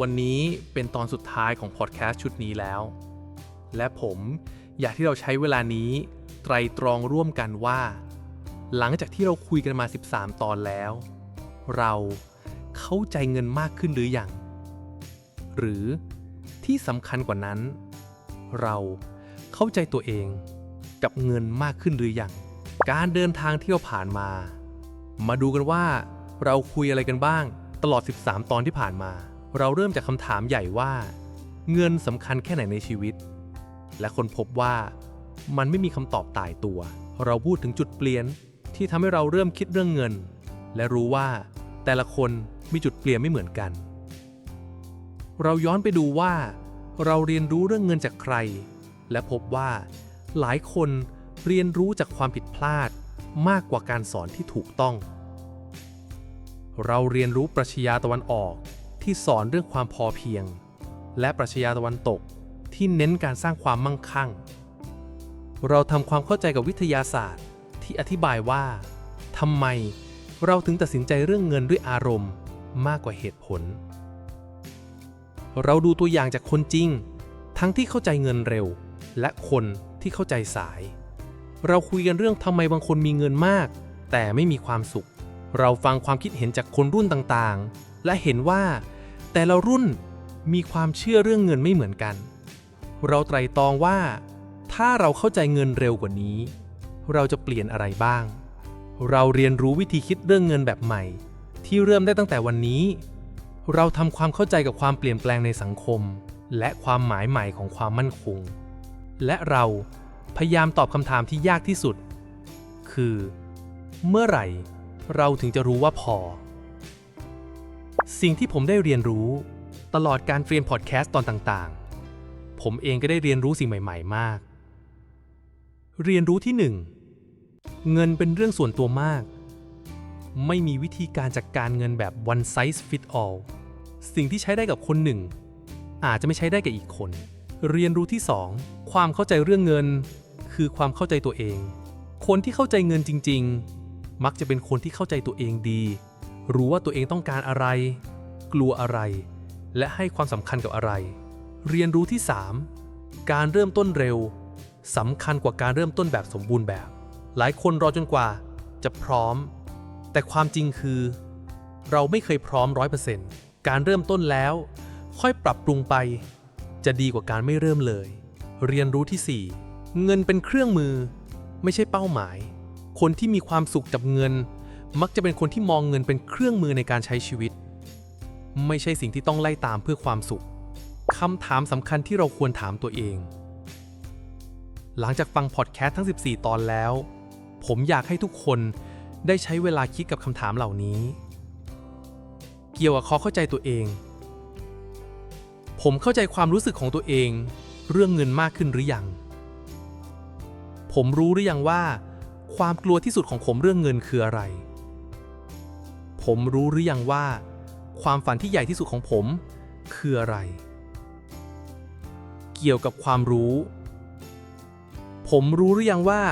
วันนี้เป็นตอนสุดท้ายของพอดแคสต์ชุดนี้แล้ว และผมอยากที่เราใช้เวลานี้ ไตรตรองร่วมกันว่า หลังจากที่เราคุยกันมา 13 ตอนแล้ว เราเข้าใจเงินมากขึ้นหรืออยัง หรือที่สำคัญกว่านั้น เราเข้าใจตัวเองกับเงินมากขึ้นหรืออยัง การเดินทางที่เราผ่านมา มาดูกันว่าเราคุยอะไรกันบ้างตลอด 13 ตอนที่ผ่านมา เราเริ่มจากคำถามใหญ่ว่า เงินสำคัญแค่ไหนในชีวิต และคนพบว่ามันไม่มีคำตอบตายตัว เราพูดถึงจุดเปลี่ยนที่ทำให้เราเริ่มคิดเรื่องเงิน และรู้ว่าแต่ละคนมีจุดเปลี่ยนไม่เหมือนกัน เราย้อนไปดูว่า เราเรียนรู้เรื่องเงินจากใคร และพบว่า หลายคนเรียนรู้จากความผิดพลาดมากกว่าการสอนที่ถูกต้อง เราเรียนรู้ปรัชญาตะวันออก ที่สอนเรื่องความพอเพียง และปรัชญาตะวันตกที่เน้นการสร้างความมั่งคั่ง เราทำความเข้าใจกับวิทยาศาสตร์ที่อธิบายว่าทำไมเราถึงตัดสินใจเรื่องเงินด้วยอารมณ์มากกว่าเหตุผล เราดูตัวอย่างจากคนจริง ทั้งที่เข้าใจเงินเร็ว และคนที่เข้าใจสาย เราคุยกันเรื่องทำไมบางคนมีเงินมาก แต่ไม่มีความสุข เราฟังความคิดเห็นจากคนรุ่นต่างๆ และเห็นว่า แต่ละรุ่นมีความเชื่อเรื่องเงินไม่เหมือนกัน เราไตรตรองว่า ถ้าเราเข้าใจเงินเร็วกว่านี้ เราจะเปลี่ยนอะไรบ้าง เราเรียนรู้วิธีคิดเรื่องเงินแบบใหม่ ที่เริ่มได้ตั้งแต่วันนี้ เราทำความเข้าใจกับความเปลี่ยนแปลงในสังคม และความหมายใหม่ของความมั่นคง และเราพยายามตอบคำถามที่ยากที่สุด คือ เมื่อไหร่ เราถึงจะรู้ว่าพอ สิ่งที่ผมได้เรียนรู้ ตลอดการเรียนพอดแคสต์ตอนต่างๆ ผมเองก็ได้เรียนรู้สิ่งใหม่ ๆ มาก เรียนรู้ที่ 1 เงินเป็นเรื่องส่วนตัวมาก ไม่มีวิธีการจัดกการเงินแบบ one size fit all สิ่งที่ใช้ได้กับคนหนึ่ง อาจจะไม่ใช้ได้กับอีกคน เรียนรู้ที่ 2 ความเข้าใจเรื่องเงิน คือความเข้าใจตัวเอง คนที่เข้าใจเงินจริง ๆ มักจะเป็นคนที่เข้าใจตัวเองดี รู้ว่าตัวเองต้องการอะไร กลัวอะไร และให้ความสำคัญกับอะไร เรียนรู้ที่ 3 การเริ่มต้นเร็วสำคัญกว่าการเริ่มต้นแบบสมบูรณ์แบบ หลายคนรอจนกว่าจะพร้อม แต่ความจริงคือ เราไม่เคยพร้อม 100%การเริ่มต้นแล้ว ค่อยปรับปรุงไป จะดีกว่าการไม่เริ่มเลย เรียนรู้ที่ 4 เงินเป็นเครื่องมือ ไม่ใช่เป้าหมาย คนที่มีความสุขกับเงิน มักจะเป็นคนที่มองเงินเป็นเครื่องมือในการใช้ชีวิต ไม่ใช่สิ่งที่ต้องไล่ตามเพื่อความสุขคำถามสำคัญที่เราควรถามตัวเอง หลังจากฟังพอดแคสต์ทั้ง 14 ตอนแล้ว ผมอยากให้ทุกคนได้ใช้เวลาคิดกับคำถามเหล่านี้ เกี่ยวกับข้อเข้าใจตัวเอง ผมเข้าใจความรู้สึกของตัวเอง เรื่องเงินมากขึ้นหรือยัง ผมรู้หรือยังว่า ความกลัวที่สุดของผมเรื่องเงินคืออะไร ผมรู้หรือยังว่า ความฝันที่ใหญ่ที่สุดของผม คืออะไร เกี่ยวกับความรู้ ผมรู้หรือยังว่า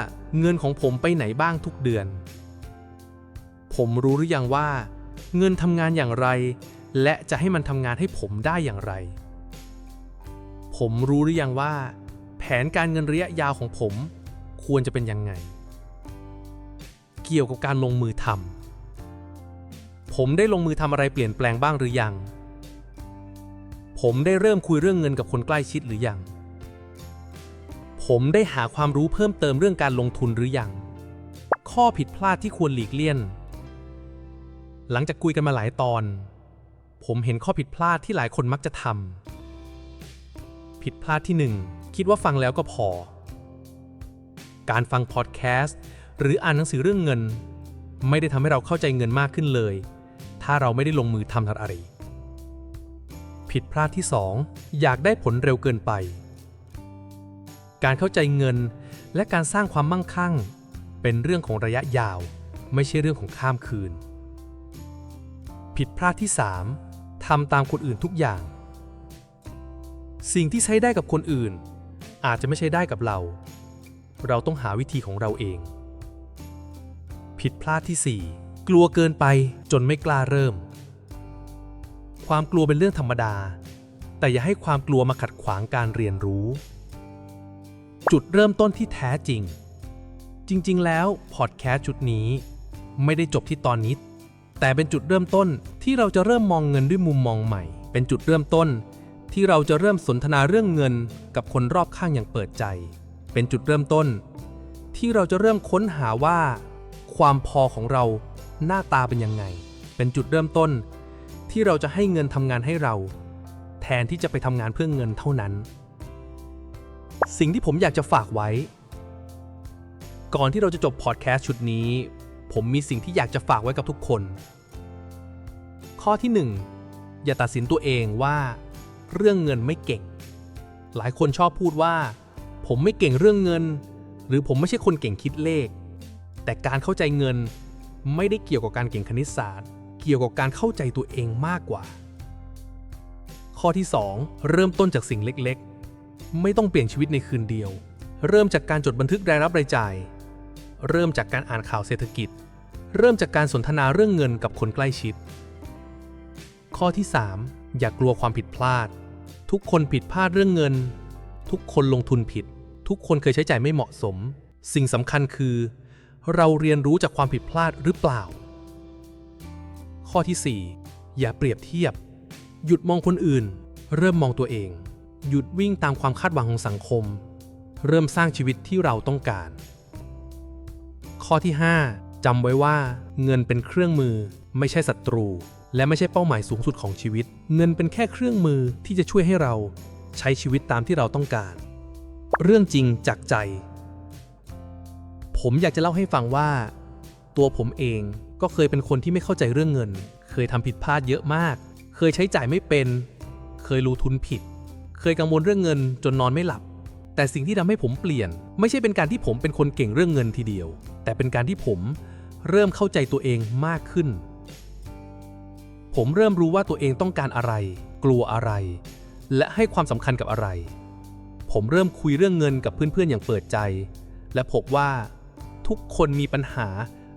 เงินของผมไปไหนบ้างทุกเดือน ผมรู้หรือยังว่า เงินทำงานอย่างไร และจะให้มันทำงานให้ผมได้อย่างไร ผมรู้หรือยังว่า แผนการเงินระยะยาวของผม ควรจะเป็นยังไง เกี่ยวกับการลงมือทำ ผมได้ลงมือทำอะไรเปลี่ยนแปลงบ้างหรือยัง ผมได้เริ่มคุยเรื่องเงินกับคนใกล้ชิดหรือยัง ผมได้หาความรู้เพิ่มเติมเรื่องการลงทุนหรือยัง ข้อผิดพลาดที่ควรหลีกเลี่ยง หลังจากคุยกันมาหลายตอน ผมเห็นข้อผิดพลาดที่หลายคนมักจะทำ ผิดพลาดที่หนึ่งคิดว่าฟังแล้วก็พอ การฟังพอดแคสต์หรืออ่านหนังสือเรื่องเงิน ไม่ได้ทำให้เราเข้าใจเงินมากขึ้นเลย ถ้าเราไม่ได้ลงมือทำอะไร ผิดพลาดที่ 2 อยากได้ผลเร็วเกินไป การเข้าใจเงินและการสร้างความมั่งคั่ง เป็นเรื่องของระยะยาว ไม่ใช่เรื่องของข้ามคืน ผิดพลาดที่ 3ทำตามคนอื่นทุกอย่าง สิ่งที่ใช้ได้กับคนอื่น อาจจะไม่ใช่ได้กับเรา เราต้องหาวิธีของเราเอง ผิดพลาดที่ 4 กลัวเกินไปจนไม่กล้าเริ่ม ความกลัวเป็นเรื่องธรรมดา แต่อย่าให้ความกลัวมาขัดขวางการเรียนรู้ จุดเริ่มต้นที่แท้จริง จริง ๆ แล้วพอดแคสต์ชุดนี้ ไม่ได้จบที่ตอนนี้ แต่เป็นจุดเริ่มต้นที่เราจะเริ่มมองเงินด้วยมุมมองใหม่ เป็นจุดเริ่มต้น ที่เราจะเริ่มสนทนาเรื่องเงินกับคนรอบข้างอย่างเปิดใจ เป็นจุดเริ่มต้น ที่เราจะเริ่มค้นหาว่าความพอของเรา หน้าตาเป็นยังไง เป็นจุดเริ่มต้น ที่เราจะให้เงินทำงานให้เรา แทนที่จะไปทำงานเพื่อเงินเท่านั้น สิ่งที่ผมอยากจะฝากไว้ ก่อนที่เราจะจบพอดแคสต์ชุดนี้ ผมมีสิ่งที่อยากจะฝากไว้กับทุกคน ข้อที่ 1 อย่าตัดสินตัวเองว่า เรื่องเงินไม่เก่ง หลายคนชอบพูดว่า ผมไม่เก่งเรื่องเงิน หรือผมไม่ใช่คนเก่งคิดเลข แต่การเข้าใจเงิน ไม่ได้เกี่ยวกับการเก่งคณิตศาสตร์ เกี่ยวกับการเข้าใจตัวเองมากกว่า ข้อที่ 2 เริ่มต้นจากสิ่งเล็กๆ ไม่ต้องเปลี่ยนชีวิตในคืนเดียว เริ่มจากการจดบันทึกรายรับรายจ่าย เริ่มจากการอ่านข่าวเศรษฐกิจ เริ่มจากการสนทนาเรื่องเงินกับคนใกล้ชิด ข้อที่ 3 อย่ากลัวความผิดพลาด ทุกคนผิดพลาดเรื่องเงิน ทุกคนลงทุนผิด ทุกคนเคยใช้จ่ายไม่เหมาะสม สิ่งสำคัญคือ เราเรียนรู้จากความผิดพลาดหรือเปล่า ข้อที่ 4 อย่าเปรียบเทียบ หยุดมองคนอื่น เริ่มมองตัวเอง หยุดวิ่งตามความคาดหวังของสังคม เริ่มสร้างชีวิตที่เราต้องการ ข้อที่ 5จำไว้ว่า เงินเป็นเครื่องมือ ไม่ใช่ศัตรู และไม่ใช่เป้าหมายสูงสุดของชีวิต เงินเป็นแค่เครื่องมือที่จะช่วยให้เรา ใช้ชีวิตตามที่เราต้องการ เรื่องจริงจากใจ ผมอยากจะเล่าให้ฟังว่า ตัวผมเองก็เคยเป็นคนที่ไม่เข้าใจเรื่องเงิน เคยทำผิดพลาดเยอะมาก เคยใช้จ่ายไม่เป็น เคยรู้ทุนผิด เคยกังวลเรื่องเงินจนนอนไม่หลับ แต่สิ่งที่ทำให้ผมเปลี่ยน ไม่ใช่เป็นการที่ผมเป็นคนเก่งเรื่องเงินทีเดียว แต่เป็นการที่ผมเริ่มเข้าใจตัวเองมากขึ้น ผมเริ่มรู้ว่าตัวเองต้องการอะไร กลัวอะไร และให้ความสำคัญกับอะไร ผมเริ่มคุยเรื่องเงินกับเพื่อนๆอย่างเปิดใจ และพบว่า ทุกคนมีปัญหา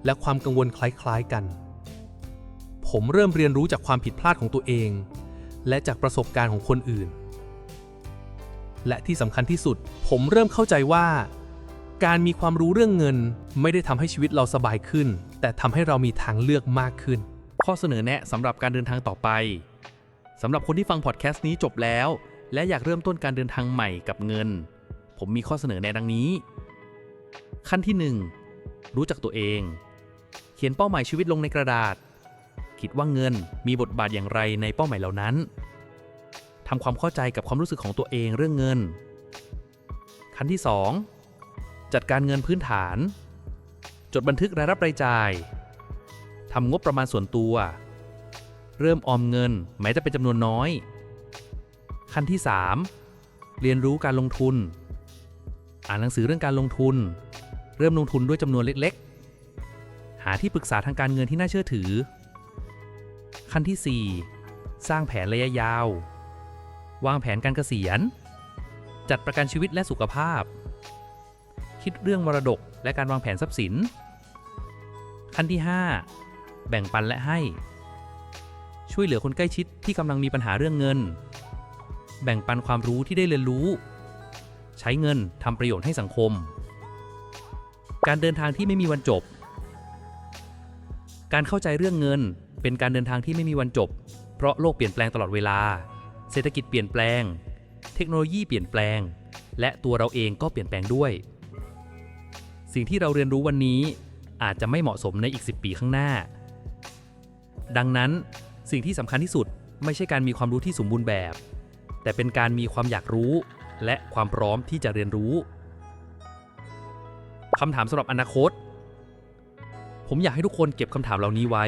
และความกังวลคล้ายๆกัน ผมเริ่มเรียนรู้จากความผิดพลาดของตัวเอง และจากประสบการณ์ของคนอื่น และที่สำคัญที่สุด ผมเริ่มเข้าใจว่า การมีความรู้เรื่องเงินไม่ได้ทำให้ชีวิตเราสบายขึ้น แต่ทำให้เรามีทางเลือกมากขึ้น ข้อเสนอแนะสำหรับการเดินทางต่อไปสำหรับคนที่ฟังพอดแคสต์นี้จบแล้ว และอยากเริ่มต้นการเดินทางใหม่กับเงิน ผมมีข้อเสนอแนะดังนี้ ขั้นที่ 1 รู้จักตัวเอง เขียนเป้าหมายชีวิตลงในกระดาษ คิดว่าเงินมีบทบาทอย่างไรในเป้าหมายเหล่านั้นทำความเข้าใจกับความรู้สึกของตัวเองเรื่องเงิน ขั้นที่ 2 จัดการเงินพื้นฐาน จดบันทึกรายรับรายจ่ายทำงบประมาณส่วนตัว เริ่มออมเงินแม้จะเป็นจำนวนน้อย ขั้นที่ 3 เรียนรู้การลงทุน อ่านหนังสือเรื่องการลงทุน เริ่มลงทุนด้วยจำนวนเล็กๆ หาที่ปรึกษาทางการเงินที่น่าเชื่อถือ ขั้นที่ 4 สร้างแผนระยะยาว วางแผนการเกษียณ จัดประกันชีวิตและสุขภาพ คิดเรื่องมรดกและการวางแผนทรัพย์สิน ขั้นที่ 5 แบ่งปันและให้ ช่วยเหลือคนใกล้ชิดที่กำลังมีปัญหาเรื่องเงิน แบ่งปันความรู้ที่ได้เรียนรู้ ช้เงินทำประโยชน์ให้สังคม การเดินทางที่ไม่มีวันจบ การเข้าใจเรื่องเงิน เป็นการเดินทางที่ไม่มีวันจบ เพราะโลกเปลี่ยนแปลงตลอดเวลา เศรษฐกิจเปลี่ยนแปลง เทคโนโลยีเปลี่ยนแปลง และตัวเราเองก็เปลี่ยนแปลงด้วย สิ่งที่เราเรียนรู้วันนี้อาจจะไม่เหมาะสมในอีก 10 ปีข้างหน้า ดังนั้นสิ่งที่สำคัญที่สุดไม่ใช่การมีความรู้ที่สมบูรณ์แบบ แต่เป็นการมีความอยากรู้ และความพร้อมที่จะเรียนรู้คำถามสำหรับอนาคต ผมอยากให้ทุกคนเก็บคำถามเหล่านี้ไว้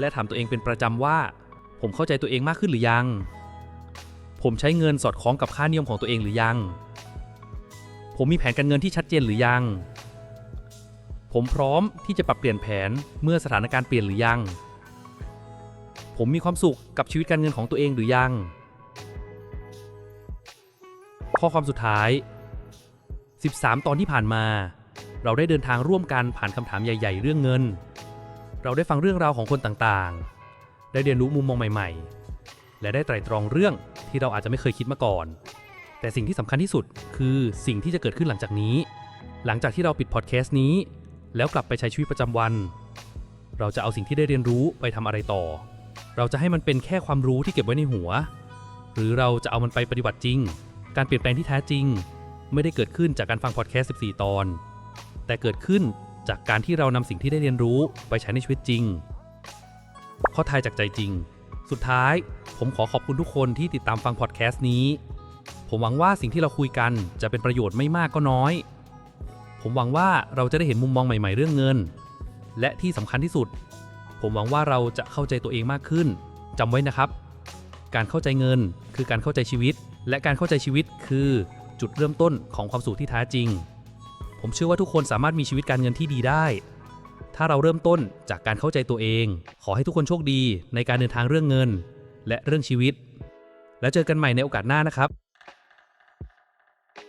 และถามตัวเองเป็นประจำว่า ผมเข้าใจตัวเองมากขึ้นหรือยัง ผมใช้เงินสอดคล้องกับค่านิยมของตัวเองหรือยัง ผมมีแผนการเงินที่ชัดเจนหรือยัง ผมพร้อมที่จะปรับเปลี่ยนแผนเมื่อสถานการณ์เปลี่ยนหรือยัง ผมมีความสุขกับชีวิตการเงินของตัวเองหรือยัง ข้อความสุดท้าย 13 ตอนที่ผ่านมา เราได้เดินทางร่วมกันผ่านคำถามใหญ่ ๆ เรื่องเงิน เราได้ฟังเรื่องราวของคนต่างๆ ได้เรียนรู้มุมมองใหม่ ๆ และได้ไตร่ตรองเรื่องที่เราอาจจะไม่เคยคิดมาก่อน แต่สิ่งที่สำคัญที่สุดคือสิ่งที่จะเกิดขึ้นหลังจากนี้ หลังจากที่เราปิดพอดแคสต์นี้ แล้วกลับไปใช้ชีวิตประจำวัน เราจะเอาสิ่งที่ได้เรียนรู้ไปทำอะไรต่อ เราจะให้มันเป็นแค่ความรู้ที่เก็บไว้ในหัว หรือเราจะเอามันไปปฏิบัติจริง การเปลี่ยนแปลงที่แท้จริง ไม่ได้เกิดขึ้นจากการฟังพอดแคสต์14 ตอน แต่เกิดขึ้นจากการที่เรานำสิ่งที่ได้เรียนรู้ไปใช้ในชีวิตจริง ข้อทายจากใจจริง สุดท้าย ผมขอขอบคุณทุกคนที่ติดตามฟังพอดแคสต์นี้ ผมหวังว่าสิ่งที่เราคุยกันจะเป็นประโยชน์ไม่มากก็น้อย ผมหวังว่าเราจะได้เห็นมุมมองใหม่ ๆ เรื่องเงิน และที่สำคัญที่สุด ผมหวังว่าเราจะเข้าใจตัวเองมากขึ้นจำไว้นะครับ การเข้าใจเงิน คือการเข้าใจชีวิต และการเข้าใจชีวิตคือจุดเริ่มต้นของความสุขที่แท้จริง ผมเชื่อว่าทุกคนสามารถมีชีวิตการเงินที่ดีได้ ถ้าเราเริ่มต้นจากการเข้าใจตัวเอง ขอให้ทุกคนโชคดีในการเดินทางเรื่องเงิน และเรื่องชีวิต แล้วเจอกันใหม่ในโอกาสหน้านะครับ